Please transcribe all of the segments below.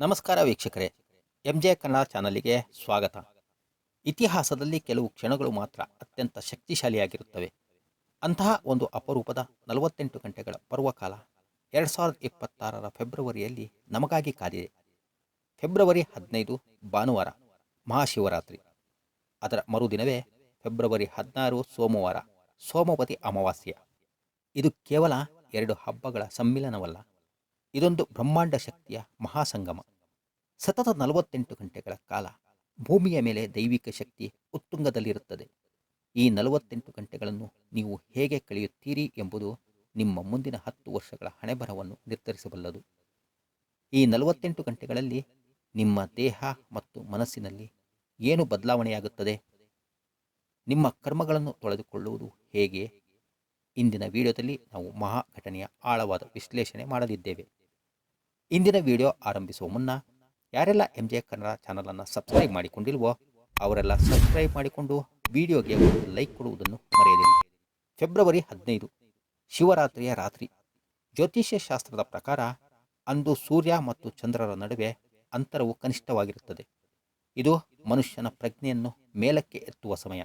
ನಮಸ್ಕಾರ ವೀಕ್ಷಕರೇ. M J Kannada ಚಾನಲಿಗೆ ಸ್ವಾಗತ. ಇತಿಹಾಸದಲ್ಲಿ ಕೆಲವು ಕ್ಷಣಗಳು ಮಾತ್ರ ಅತ್ಯಂತ ಶಕ್ತಿಶಾಲಿಯಾಗಿರುತ್ತವೆ. ಅಂತಹ ಒಂದು ಅಪರೂಪದ ನಲವತ್ತೆಂಟು ಗಂಟೆಗಳ ಪರ್ವಕಾಲ ಎರಡು ಸಾವಿರದ ಇಪ್ಪತ್ತಾರರ ಫೆಬ್ರವರಿಯಲ್ಲಿ ನಮಗಾಗಿ ಕಾದಿದೆ. ಫೆಬ್ರವರಿ ಹದಿನೈದು, ಭಾನುವಾರ, ಮಹಾಶಿವರಾತ್ರಿ. ಅದರ ಮರುದಿನವೇ ಫೆಬ್ರವರಿ ಹದಿನಾರು, ಸೋಮವಾರ, ಸೋಮವತಿ ಅಮಾವಾಸ್ಯೆ. ಇದು ಕೇವಲ ಎರಡು ಹಬ್ಬಗಳ ಸಮ್ಮಿಲನವಲ್ಲ. ಇದೊಂದು ಬ್ರಹ್ಮಾಂಡ ಶಕ್ತಿಯ ಮಹಾಸಂಗಮ. ಸತತ ನಲವತ್ತೆಂಟು ಗಂಟೆಗಳ ಕಾಲ ಭೂಮಿಯ ಮೇಲೆ ದೈವಿಕ ಶಕ್ತಿ ಉತ್ತುಂಗದಲ್ಲಿರುತ್ತದೆ. ಈ ನಲವತ್ತೆಂಟು ಗಂಟೆಗಳನ್ನು ನೀವು ಹೇಗೆ ಕಳೆಯುತ್ತೀರಿ ಎಂಬುದು ನಿಮ್ಮ ಮುಂದಿನ ಹತ್ತು ವರ್ಷಗಳ ಹಣೆಬರವನ್ನು ನಿರ್ಧರಿಸಬಲ್ಲದು. ಈ ನಲವತ್ತೆಂಟು ಗಂಟೆಗಳಲ್ಲಿ ನಿಮ್ಮ ದೇಹ ಮತ್ತು ಮನಸ್ಸಿನಲ್ಲಿ ಏನು ಬದಲಾವಣೆಯಾಗುತ್ತದೆ? ನಿಮ್ಮ ಕರ್ಮಗಳನ್ನು ತೊಳೆದುಕೊಳ್ಳುವುದು ಹೇಗೆ? ಇಂದಿನ ವಿಡಿಯೋದಲ್ಲಿ ನಾವು ಮಹಾ ಘಟನೆಯ ಆಳವಾದ ವಿಶ್ಲೇಷಣೆ ಮಾಡಲಿದ್ದೇವೆ. ಇಂದಿನ ವಿಡಿಯೋ ಆರಂಭಿಸುವ ಮುನ್ನ, ಯಾರೆಲ್ಲ ಎಂ ಜೆ ಕನ್ನಡ ಚಾನಲನ್ನು ಸಬ್ಸ್ಕ್ರೈಬ್ ಮಾಡಿಕೊಂಡಿಲ್ವೋ, ಅವರೆಲ್ಲ ಸಬ್ಸ್ಕ್ರೈಬ್ ಮಾಡಿಕೊಂಡು ವಿಡಿಯೋಗೆ ಲೈಕ್ ಕೊಡುವುದನ್ನು ಮರೆಯದಿರಿ. ಫೆಬ್ರವರಿ ಹದಿನೈದು, ಶಿವರಾತ್ರಿಯ ರಾತ್ರಿ. ಜ್ಯೋತಿಷ್ಯ ಶಾಸ್ತ್ರದ ಪ್ರಕಾರ, ಅಂದು ಸೂರ್ಯ ಮತ್ತು ಚಂದ್ರರ ನಡುವೆ ಅಂತರವು ಕನಿಷ್ಠವಾಗಿರುತ್ತದೆ. ಇದು ಮನುಷ್ಯನ ಪ್ರಜ್ಞೆಯನ್ನು ಮೇಲಕ್ಕೆ ಎತ್ತುವ ಸಮಯ.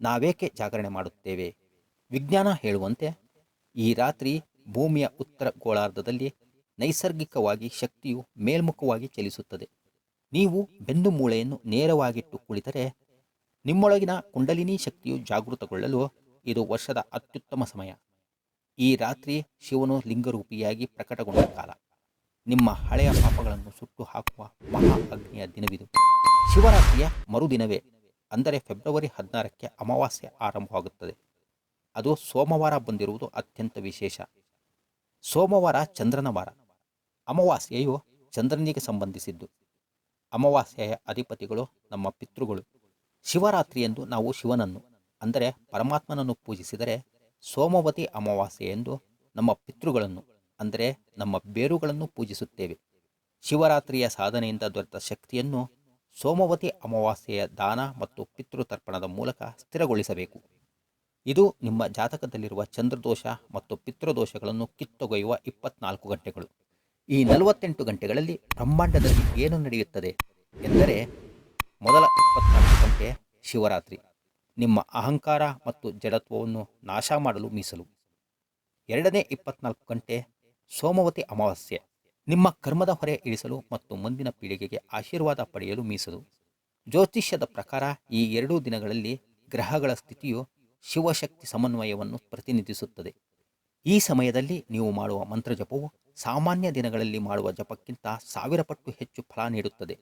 ನಾವೇಕೆ ಜಾಗರಣೆ ಮಾಡುತ್ತೇವೆ? ವಿಜ್ಞಾನ ಹೇಳುವಂತೆ, ಈ ರಾತ್ರಿ ಭೂಮಿಯ ಉತ್ತರ ಗೋಳಾರ್ಧದಲ್ಲಿ ನೈಸರ್ಗಿಕವಾಗಿ ಶಕ್ತಿಯು ಮೇಲ್ಮುಖವಾಗಿ ಚಲಿಸುತ್ತದೆ. ನೀವು ಬೆನ್ನು ಮೂಳೆಯನ್ನು ನೇರವಾಗಿಟ್ಟು ಕುಳಿತರೆ ನಿಮ್ಮೊಳಗಿನ ಕುಂಡಲಿನಿ ಶಕ್ತಿಯು ಜಾಗೃತಗೊಳ್ಳಲು ಇದು ವರ್ಷದ ಅತ್ಯುತ್ತಮ ಸಮಯ. ಈ ರಾತ್ರಿ ಶಿವನು ಲಿಂಗರೂಪಿಯಾಗಿ ಪ್ರಕಟಗೊಂಡ ಕಾಲ. ನಿಮ್ಮ ಹಳೆಯ ಪಾಪಗಳನ್ನು ಸುಟ್ಟು ಹಾಕುವ ಮಹಾ ಅಗ್ನಿಯ ದಿನವಿದು. ಶಿವರಾತ್ರಿಯ ಮರುದಿನವೇ, ಅಂದರೆ ಫೆಬ್ರವರಿ ಹದಿನಾರಕ್ಕೆ ಅಮಾವಾಸ್ಯೆ ಆರಂಭವಾಗುತ್ತದೆ. ಅದು ಸೋಮವಾರ ಬಂದಿರುವುದು ಅತ್ಯಂತ ವಿಶೇಷ. ಸೋಮವಾರ ಚಂದ್ರನ ವಾರ. ಅಮಾವಾಸ್ಯೆಯು ಚಂದ್ರನಿಗೆ ಸಂಬಂಧಿಸಿದ್ದು. ಅಮಾವಾಸ್ಯೆಯ ಅಧಿಪತಿಗಳು ನಮ್ಮ ಪಿತೃಗಳು. ಶಿವರಾತ್ರಿಯೆಂದು ನಾವು ಶಿವನನ್ನು, ಅಂದರೆ ಪರಮಾತ್ಮನನ್ನು ಪೂಜಿಸಿದರೆ ಸೋಮವತಿ ಅಮಾವಾಸ್ಯೆ ಎಂದು ನಮ್ಮ ಪಿತೃಗಳನ್ನು, ಅಂದರೆ ನಮ್ಮ ಬೇರುಗಳನ್ನು ಪೂಜಿಸುತ್ತೇವೆ. ಶಿವರಾತ್ರಿಯ ಸಾಧನೆಯಿಂದ ದೊರೆತ ಶಕ್ತಿಯನ್ನು ಸೋಮವತಿ ಅಮಾವಾಸ್ಯೆಯ ದಾನ ಮತ್ತು ಪಿತೃತರ್ಪಣದ ಮೂಲಕ ಸ್ಥಿರಗೊಳಿಸಬೇಕು. ಇದು ನಿಮ್ಮ ಜಾತಕದಲ್ಲಿರುವ ಚಂದ್ರದೋಷ ಮತ್ತು ಪಿತೃದೋಷಗಳನ್ನು ಕಿತ್ತೊಗೆಯುವ ಇಪ್ಪತ್ನಾಲ್ಕು ಗಂಟೆಗಳು. ಈ ನಲವತ್ತೆಂಟು ಗಂಟೆಗಳಲ್ಲಿ ಬ್ರಹ್ಮಾಂಡದಲ್ಲಿ ಏನು ನಡೆಯುತ್ತದೆ ಎಂದರೆ ಮೊದಲ ಇಪ್ಪತ್ನಾಲ್ಕು ಗಂಟೆ ಶಿವರಾತ್ರಿ. ನಿಮ್ಮ ಅಹಂಕಾರ ಮತ್ತು ಜಡತ್ವವನ್ನು ನಾಶ ಮಾಡಲು ಮೀಸಲು. ಎರಡನೇ ಇಪ್ಪತ್ನಾಲ್ಕು ಗಂಟೆ ಸೋಮವತಿ ಅಮಾವಾಸ್ಯೆ. ನಿಮ್ಮ ಕರ್ಮದ ಹೊರೆ ಇಳಿಸಲು ಮತ್ತು ಮುಂದಿನ ಪೀಳಿಗೆಗೆ ಆಶೀರ್ವಾದ ಪಡೆಯಲು ಮೀಸಲು. ಜ್ಯೋತಿಷ್ಯದ ಪ್ರಕಾರ ಈ ಎರಡೂ ದಿನಗಳಲ್ಲಿ ಗ್ರಹಗಳ ಸ್ಥಿತಿಯು ಶಿವಶಕ್ತಿ ಸಮನ್ವಯವನ್ನು ಪ್ರತಿನಿಧಿಸುತ್ತದೆ. ಈ ಸಮಯದಲ್ಲಿ ನೀವು ಮಾಡುವ ಮಂತ್ರಜಪವು ಸಾಮಾನ್ಯ ದಿನಗಳಲ್ಲಿ ಮಾಡುವ ಜಪಕ್ಕಿಂತ ಸಾವಿರ ಪಟ್ಟು ಹೆಚ್ಚು ಫಲ ನೀಡುತ್ತದೆ.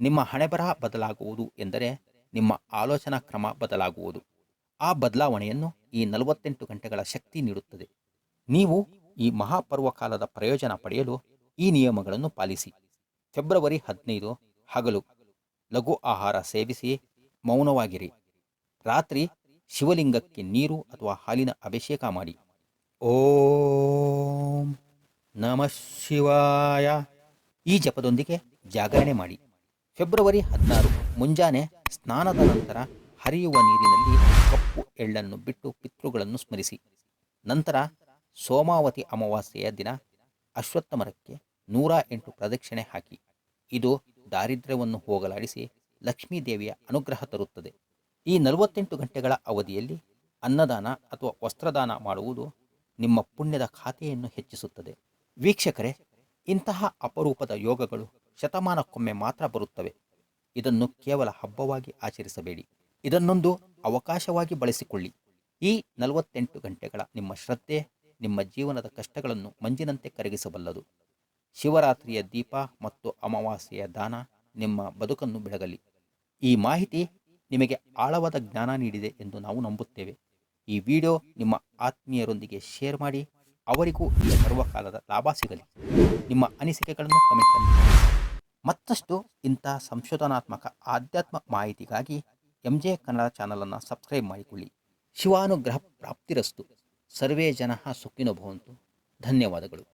ನಿಮ್ಮ ಹಣೆಬರಹ ಬದಲಾಗುವುದು ಎಂದರೆ ನಿಮ್ಮ ಆಲೋಚನಾ ಕ್ರಮ ಬದಲಾಗುವುದು. ಆ ಬದಲಾವಣೆಯನ್ನು ಈ ನಲವತ್ತೆಂಟು ಗಂಟೆಗಳ ಶಕ್ತಿ ನೀಡುತ್ತದೆ. ನೀವು ಈ ಮಹಾಪರ್ವಕಾಲದ ಪ್ರಯೋಜನ ಪಡೆಯಲು ಈ ನಿಯಮಗಳನ್ನು ಪಾಲಿಸಿ. ಫೆಬ್ರವರಿ ಹದಿನೈದು ಹಗಲು. ಲಘು ಆಹಾರ ಸೇವಿಸಿ ಮೌನವಾಗಿರಿ. ರಾತ್ರಿ ಶಿವಲಿಂಗಕ್ಕೆ ನೀರು ಅಥವಾ ಹಾಲಿನ ಅಭಿಷೇಕ ಮಾಡಿ. ಓಂ ನಮಃ ಶಿವಾಯ. ಈ ಜಪದೊಂದಿಗೆ ಜಾಗರಣೆ ಮಾಡಿ. ಫೆಬ್ರವರಿ ಹದಿನಾರು, ಮುಂಜಾನೆ ಸ್ನಾನದ ನಂತರ ಹರಿಯುವ ನೀರಿನಲ್ಲಿ ಕಪ್ಪು ಎಳ್ಳನ್ನು ಬಿಟ್ಟು ಪಿತೃಗಳನ್ನು ಸ್ಮರಿಸಿ. ನಂತರ ಸೋಮಾವತಿ ಅಮಾವಾಸ್ಯೆಯ ದಿನ ಅಶ್ವತ್ಥ ಮರಕ್ಕೆ ನೂರ ಎಂಟು ಪ್ರದಕ್ಷಿಣೆ ಹಾಕಿ. ಇದು ದಾರಿದ್ರ್ಯವನ್ನು ಹೋಗಲಾಡಿಸಿ ಲಕ್ಷ್ಮೀ ದೇವಿಯ ಅನುಗ್ರಹ ತರುತ್ತದೆ. ಈ ನಲವತ್ತೆಂಟು ಗಂಟೆಗಳ ಅವಧಿಯಲ್ಲಿ ಅನ್ನದಾನ ಅಥವಾ ವಸ್ತ್ರದಾನ ಮಾಡುವುದು ನಿಮ್ಮ ಪುಣ್ಯದ ಖಾತೆಯನ್ನು ಹೆಚ್ಚಿಸುತ್ತದೆ. ವೀಕ್ಷಕರೇ, ಇಂತಹ ಅಪರೂಪದ ಯೋಗಗಳು ಶತಮಾನಕ್ಕೊಮ್ಮೆ ಮಾತ್ರ ಬರುತ್ತವೆ. ಇದನ್ನು ಕೇವಲ ಹಬ್ಬವಾಗಿ ಆಚರಿಸಬೇಡಿ. ಇದನ್ನೊಂದು ಅವಕಾಶವಾಗಿ ಬಳಸಿಕೊಳ್ಳಿ. ಈ ನಲವತ್ತೆಂಟು ಗಂಟೆಗಳ ನಿಮ್ಮ ಶ್ರದ್ಧೆ, ನಿಮ್ಮ ಜೀವನದ ಕಷ್ಟಗಳನ್ನು ಮಂಜಿನಂತೆ ಕರಗಿಸಬಲ್ಲದು. ಶಿವರಾತ್ರಿಯ ದೀಪ ಮತ್ತು ಅಮಾವಾಸ್ಯೆಯ ದಾನ ನಿಮ್ಮ ಬದುಕನ್ನು ಬೆಳಗಲಿ. ಈ ಮಾಹಿತಿ ನಿಮಗೆ ಆಳವಾದ ಜ್ಞಾನ ನೀಡಿದೆ ಎಂದು ನಾವು ನಂಬುತ್ತೇವೆ. ಈ ವಿಡಿಯೋ ನಿಮ್ಮ ಆತ್ಮೀಯರೊಂದಿಗೆ ಶೇರ್ ಮಾಡಿ ಅವರಿಗೂ ಈ ಸರ್ವಕಾಲದ ಲಾಭ ಸಿಗಲಿ. ನಿಮ್ಮ ಅನಿಸಿಕೆಗಳನ್ನು ಕಮೆಂಟನ್ನು ಮತ್ತಷ್ಟು ಇಂಥ ಸಂಶೋಧನಾತ್ಮಕ ಆಧ್ಯಾತ್ಮ ಮಾಹಿತಿಗಾಗಿ ಎಂ ಜೆ ಕನ್ನಡ ಚಾನಲನ್ನು ಸಬ್ಸ್ಕ್ರೈಬ್ ಮಾಡಿಕೊಳ್ಳಿ. ಶಿವಾನುಗ್ರಹ ಪ್ರಾಪ್ತಿರಸ್ತು. ಸರ್ವೇ ಜನ ಸುಖಿನೋ ಭವಂತು. ಧನ್ಯವಾದಗಳು.